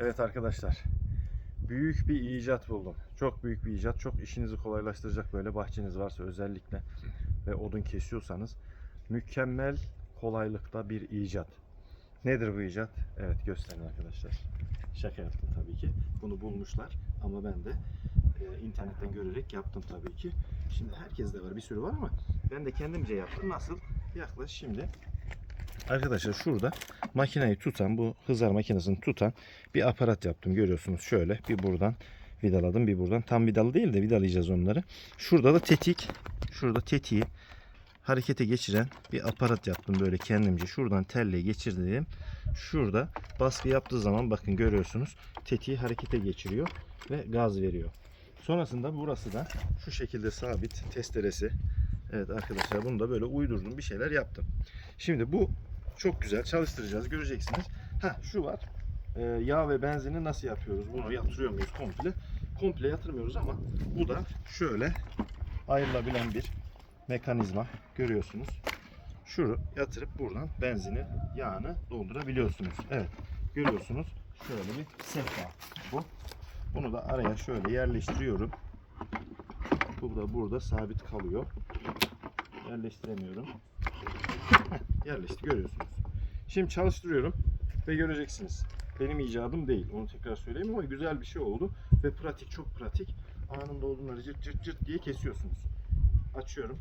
Evet arkadaşlar. Büyük bir icat buldum. Çok büyük bir icat. Çok işinizi kolaylaştıracak böyle bahçeniz varsa özellikle ve odun kesiyorsanız mükemmel kolaylıkta bir icat. Nedir bu icat? Evet gösterin arkadaşlar. Şaka yaptım tabii ki. Bunu bulmuşlar ama ben de e, internetten görerek yaptım tabii ki. Şimdi herkeste var bir sürü var ama ben de kendimce yaptım. Nasıl? Yaklaş şimdi. Arkadaşlar şurada makineyi tutan bu hızar makinesini tutan bir aparat yaptım görüyorsunuz şöyle bir buradan vidaladım bir buradan tam vidalı değil de vidalayacağız onları. Şurada da tetik şurada tetiği harekete geçiren bir aparat yaptım böyle kendimce şuradan telle geçirdim. Şurada baskı yaptığı zaman bakın görüyorsunuz tetiği harekete geçiriyor ve gaz veriyor. Sonrasında burası da şu şekilde sabit testeresi. Evet arkadaşlar bunu da böyle uydurdum bir şeyler yaptım. Şimdi bu çok güzel çalıştıracağız göreceksiniz. Ha şu var. Ee, yağ ve benzini nasıl yapıyoruz? Bunu yatırıyor muyuz komple? Komple yatırmıyoruz ama bu da şöyle ayrılabilen bir mekanizma görüyorsunuz. Şunu yatırıp buradan benzini, yağını doldurabiliyorsunuz. Evet. Görüyorsunuz. Şöyle bir sehpa bu. Bunu da araya şöyle yerleştiriyorum. Bu da burada sabit kalıyor. Yerleştiremiyorum. Yerleşti görüyorsunuz. Şimdi çalıştırıyorum ve göreceksiniz. Benim icadım değil. Onu tekrar söyleyeyim ama güzel bir şey oldu ve pratik çok pratik. Anında odunları cırt cırt cırt diye kesiyorsunuz. Açıyorum.